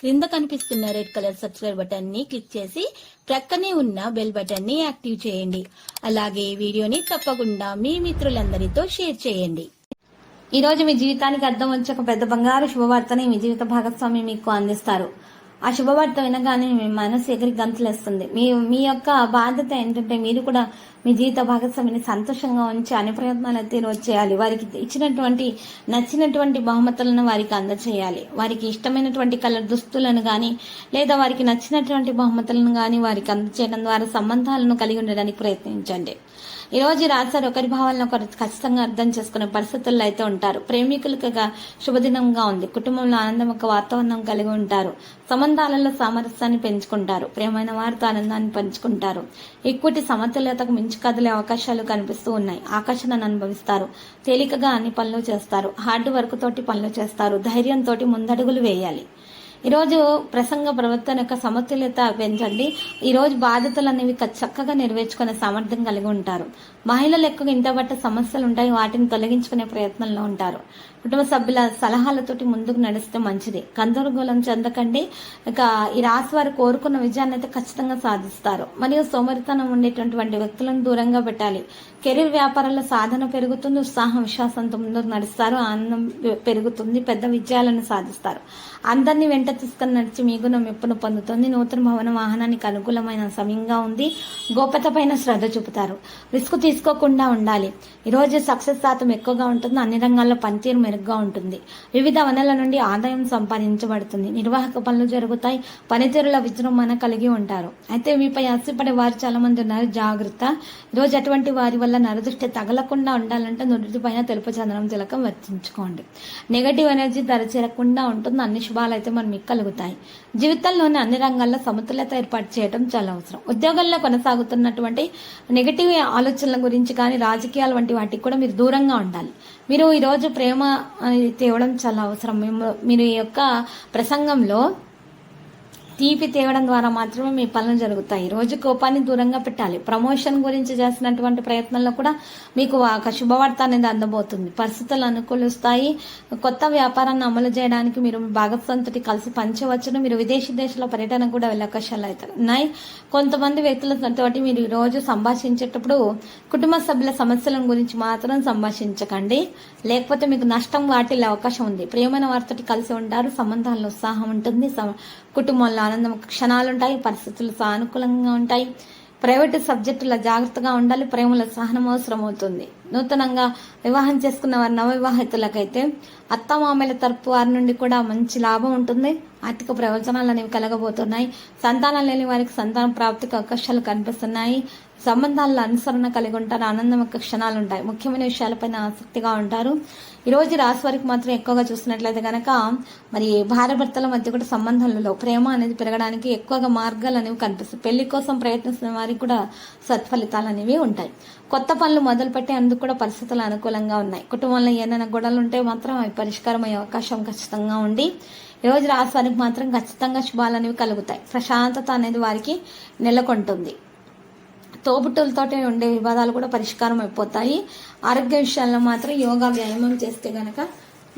క్రింద కనిపిస్తున్న red colour subscribe బటన్ని క్లిక్ చేసి ప్రక్కనే ఉన్న బెల్ బటన్ని యాక్టివ్ చేయండి. అలాగే ఈ వీడియోని తప్పకుండా మీ మిత్రులందరితో షేర్ చేయండి. ఈ రోజు మీ జీవితానికి అర్థం వచ్చే ఒక పెద్ద బంగారు శుభవార్తని మీ జీవిత భాగస్వామి మీకు అందిస్తారు. ఆ శుభవార్త వినగానే మీ మనసు ఎగిరి గంతులేస్తుంది. మీ మీ యొక్క బాధ్యత ఏంటంటే మీరు కూడా మీ జీవిత భాగస్వామిని సంతోషంగా ఉంచి అన్ని ప్రయత్నాలు అయితే రోజు చేయాలి. వారికి ఇచ్చినటువంటి నచ్చినటువంటి బహుమతులను వారికి అందచేయాలి. వారికి ఇష్టమైనటువంటి కలర్ దుస్తులను కానీ లేదా వారికి నచ్చినటువంటి బహుమతులను కానీ వారికి అందచేయడం ద్వారా సంబంధాలను కలిగి ఉండడానికి ప్రయత్నించండి. ఈ రోజు రాశారు ఒకరి భావాలను ఒకరు ఖచ్చితంగా అర్థం చేసుకునే పరిస్థితుల్లో అయితే ఉంటారు. ప్రేమికులుగా శుభదినంగా ఉంది. కుటుంబంలో ఆనందం ఒక వాతావరణం కలిగి ఉంటారు. సంబంధాలలో సామరస్యాన్ని పెంచుకుంటారు. ప్రేమైన వారితో ఆనందాన్ని పంచుకుంటారు. ఈక్విటీ సమతుల్యతకు మించి కదిలే అవకాశాలు కనిపిస్తూ ఉన్నాయి. ఆకర్షణను అనుభవిస్తారు. తేలికగా అన్ని పనులు చేస్తారు. హార్డ్ వర్క్ తోటి పనులు చేస్తారు. ధైర్యంతో ముందడుగులు వేయాలి. ఈరోజు ప్రసంగ ప్రవర్తన యొక్క సమతుల్యత పెంచండి. ఈరోజు బాధ్యతలు అనేవి చక్కగా నెరవేర్చుకునే సామర్థ్యం కలిగి ఉంటారు. మహిళలు ఎక్కువ ఇంటబట్ట సమస్యలు ఉంటాయి వాటిని తొలగించుకునే ప్రయత్నంలో ఉంటారు. కుటుంబ సభ్యుల సలహాలతోటి ముందుకు నడిస్తే మంచిది. గందరగోళం చెందకండి. ఇక ఈ రాశి వారు కోరుకున్న విజయాన్ని అయితే ఖచ్చితంగా సాధిస్తారు. మరియు సోమరితనం ఉండేటటువంటి వ్యక్తులను దూరంగా పెట్టాలి. కెరీర్ వ్యాపారాల్లో సాధన పెరుగుతుంది ఉత్సాహం విశ్వాసంతో ముందుకు నడుస్తారు ఆనందం పెరుగుతుంది పెద్ద విజయాలను సాధిస్తారు. అందరినీ వెంట తీసుకుని నడిచి మీ గుణం మెప్పును పొందుతుంది. నూతన భవన వాహనానికి అనుకూలమైన సమయంగా ఉంది. గోప్యత పైన శ్రద్ధ చూపుతారు. రిస్క్ తీసుకోకుండా ఉండాలి. ఈరోజు సక్సెస్ శాతం ఎక్కువగా ఉంటుంది అన్ని రంగాల్లో పనితీరు మెరుగ్గా ఉంటుంది. వివిధ వనరుల నుండి ఆదాయం సంపాదించబడుతుంది. నిర్వాహక పనులు జరుగుతాయి. పనితీరుల విజృంభణ కలిగి ఉంటారు. అయితే మీపై ఆశపడే వారు చాలా మంది ఉన్నారు. జాగ్రత్త. ఈరోజు అటువంటి వారి వల్ల నరదృష్టి తగలకుండా ఉండాలంటే నుదుటి పైన తెలుపు చందనం తిలకం వర్తించుకోండి. నెగటివ్ ఎనర్జీ దరచేరకుండా ఉంటుంది అన్ని శుభాలు అయితే మనం మీకు కలుగుతాయి జీవితంలోని అన్ని రంగాల్లో సమతుల్యత ఏర్పాటు చేయడం చాలా అవసరం. ఉద్యోగాల్లో కొనసాగుతున్నటువంటి నెగటివ్ ఆలోచనల గురించి కానీ రాజకీయాలు వంటి వాటికి కూడా మీరు దూరంగా ఉండాలి. మీరు ఈరోజు ప్రేమ అనేది తేవడం చాలా అవసరం. మేము మీరు ఈ యొక్క ప్రసంగంలో తీపి తేవడం ద్వారా మాత్రమే మీ పనులు జరుగుతాయి. రోజు కోపాన్ని దూరంగా పెట్టాలి. ప్రమోషన్ గురించి చేసినటువంటి ప్రయత్నంలో కూడా మీకు ఒక శుభవార్త అనేది అందబోతుంది. పరిస్థితులు అనుకూలిస్తాయి. కొత్త వ్యాపారాన్ని అమలు చేయడానికి మీరు భాగస్వామితో కలిసి పంచవచ్చును మీరు విదేశీ దేశాల పర్యటన కూడా వెళ్ళే అవకాశాలు అయితే ఉన్నాయి. కొంతమంది వ్యక్తులతోటి మీరు రోజు సంభాషించేటప్పుడు కుటుంబ సభ్యుల సమస్యల గురించి మాత్రం సంభాషించకండి. లేకపోతే మీకు నష్టం వాటిల్లే అవకాశం ఉంది. ప్రియమైన వారితో కలిసి ఉంటారు సంబంధాల్లో ఉత్సాహం ఉంటుంది. కుటుంబంలో ఆనందం క్షణాలు ఉంటాయి పరిస్థితులు సానుకూలంగా ఉంటాయి. ప్రైవేటు సబ్జెక్టుల జాగ్రత్తగా ఉండాలి ప్రేమల సహనం అవసరం అవుతుంది నూతనంగా వివాహం చేసుకున్న వారి నవవివాహితులకైతే అత్తమామల తరపు వారి నుండి కూడా మంచి లాభం ఉంటుంది. ఆర్థిక ప్రయోజనాలు అనేవి కలగబోతున్నాయి. సంతానం లేని వారికి సంతాన ప్రాప్తికి అవకాశాలు కనిపిస్తున్నాయి. సంబంధాల అనుసరణ కలిగి ఉంటారు. ఆనందం యొక్క క్షణాలు ఉంటాయి. ముఖ్యమైన విషయాలపైన ఆసక్తిగా ఉంటారు. ఈ రోజు రాశి వారికి మాత్రం ఎక్కువగా చూసినట్లయితే కనుక మరి భార్య భర్తల మధ్య కూడా సంబంధాలలో ప్రేమ అనేది పెరగడానికి ఎక్కువగా మార్గాలు అనేవి కనిపిస్తాయి. పెళ్ళి కోసం ప్రయత్నిస్తున్న వారికి కూడా సత్ఫలితాలు అనేవి ఉంటాయి. కొత్త పనులు మొదలుపెట్టే అందుకు కూడా పరిస్థితులు అనుకూలంగా ఉన్నాయి. కుటుంబంలో ఏదైనా గొడవలు ఉంటే మాత్రం అవి పరిష్కారం అయ్యే అవకాశం ఖచ్చితంగా ఉండి ఈ రోజు రాశి వారికి మాత్రం ఖచ్చితంగా శుభాలు అనేవి కలుగుతాయి. ప్రశాంతత అనేది వారికి నెలకొంటుంది. తోబుట్టులతోటే ఉండే వివాదాలు కూడా పరిష్కారం అయిపోతాయి. ఆరోగ్య విషయాల్లో మాత్రం యోగా వ్యాయామం చేస్తే గనక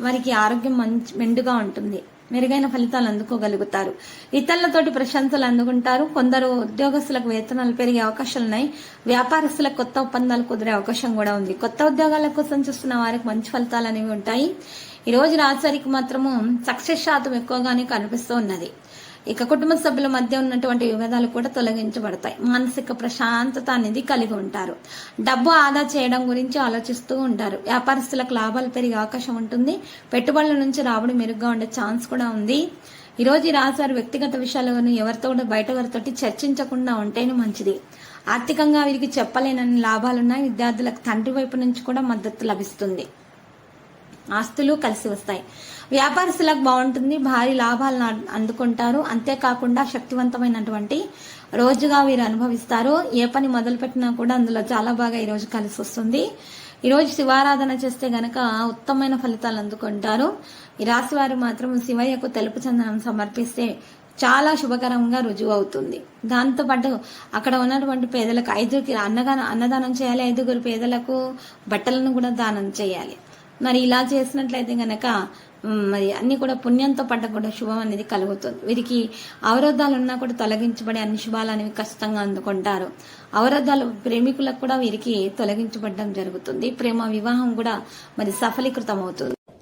వారికి ఆరోగ్యం మంచి మెండుగా ఉంటుంది. మెరుగైన ఫలితాలు అందుకోగలుగుతారు. ఇతరులతోటి ప్రశంసలు అందుకుంటారు. కొందరు ఉద్యోగస్తులకు వేతనాలు పెరిగే అవకాశాలు ఉన్నాయి. వ్యాపారస్తులకు కొత్త ఒప్పందాలు కుదిరే అవకాశం కూడా ఉంది. కొత్త ఉద్యోగాల కోసం చూస్తున్న వారికి మంచి ఫలితాలు అనేవి ఉంటాయి. ఈ రోజు రాజారికి మాత్రము సక్సెస్ శాతం ఎక్కువగానే కనిపిస్తూ ఉన్నది. ఇక కుటుంబ సభ్యుల మధ్య ఉన్నటువంటి విభేదాలు కూడా తొలగించబడతాయి. మానసిక ప్రశాంతత అనేది కలిగి ఉంటారు. డబ్బు ఆదా చేయడం గురించి ఆలోచిస్తూ ఉంటారు. వ్యాపారస్తులకు లాభాలు పెరిగే అవకాశం ఉంటుంది. పెట్టుబడుల నుంచి రాబడి మెరుగ్గా ఉండే ఛాన్స్ కూడా ఉంది. ఈ రోజు ఈ రాశారు వ్యక్తిగత విషయాలను ఎవరితో కూడా బయట వారితోటి చర్చించకుండా ఉంటేనే మంచిది. ఆర్థికంగా వీరికి చెప్పలేనన్ని లాభాలున్నాయి. విద్యార్థులకు తండ్రి వైపు నుంచి కూడా మద్దతు లభిస్తుంది. ఆస్తులు కలిసి వస్తాయి. వ్యాపారస్తులకు బాగుంటుంది భారీ లాభాలను అందుకుంటారు. అంతేకాకుండా శక్తివంతమైనటువంటి రోజుగా వీరు అనుభవిస్తారు. ఏ పని మొదలుపెట్టినా కూడా అందులో చాలా బాగా ఈరోజు కలిసి వస్తుంది. ఈరోజు శివారాధన చేస్తే గనక ఉత్తమమైన ఫలితాలు అందుకుంటారు. ఈ రాశి వారు మాత్రం శివయ్యకు తెలుపు చందనం సమర్పిస్తే చాలా శుభకరంగా రుజువు అవుతుంది. దాంతోపాటు అక్కడ ఉన్నటువంటి పేదలకు ఐదుగురికి అన్నదానం అన్నదానం చేయాలి. ఐదుగురు పేదలకు బట్టలను కూడా దానం చేయాలి. మరి ఇలా చేసినట్లయితే గనక మరి అన్ని కూడా పుణ్యంతో పడ్డ కూడా శుభం అనేది కలుగుతుంది. వీరికి అవరోధాలు ఉన్నా కూడా తొలగించబడి అన్ని శుభాలు అనేవి కష్టంగా అందుకుంటారు. అవరోధాలు ప్రేమికులకు కూడా వీరికి తొలగించబడడం జరుగుతుంది. ప్రేమ వివాహం కూడా మరి సఫలీకృతం అవుతుంది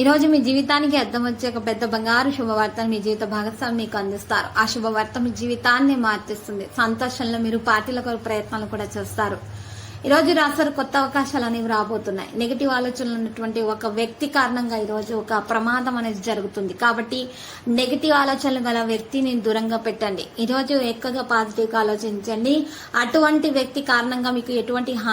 ఈ రోజు మీ జీవితానికి అర్థం వచ్చే ఒక పెద్ద బంగారు శుభవార్తను మీ జీవిత భాగస్వామి మీకు అందిస్తారు. ఆ శుభవార్త మీ జీవితాన్ని మార్చేస్తుంది. సంతోషంలో మీరు పార్టీల కొరకు ప్రయత్నాలు కూడా చేస్తారు. ఈ రోజు రాశారు కొత్త అవకాశాలు అనేవి రాబోతున్నాయి. నెగిటివ్ ఆలోచనలు ఉన్నటువంటి ఒక వ్యక్తి కారణంగా ఈరోజు ఒక ప్రమాదం అనేది జరుగుతుంది. కాబట్టి నెగిటివ్ ఆలోచనలు గల వ్యక్తిని దూరంగా పెట్టండి. ఈ రోజు ఎక్కువగా పాజిటివ్గా ఆలోచించండి. అటువంటి వ్యక్తి కారణంగా మీకు ఎటువంటి హాని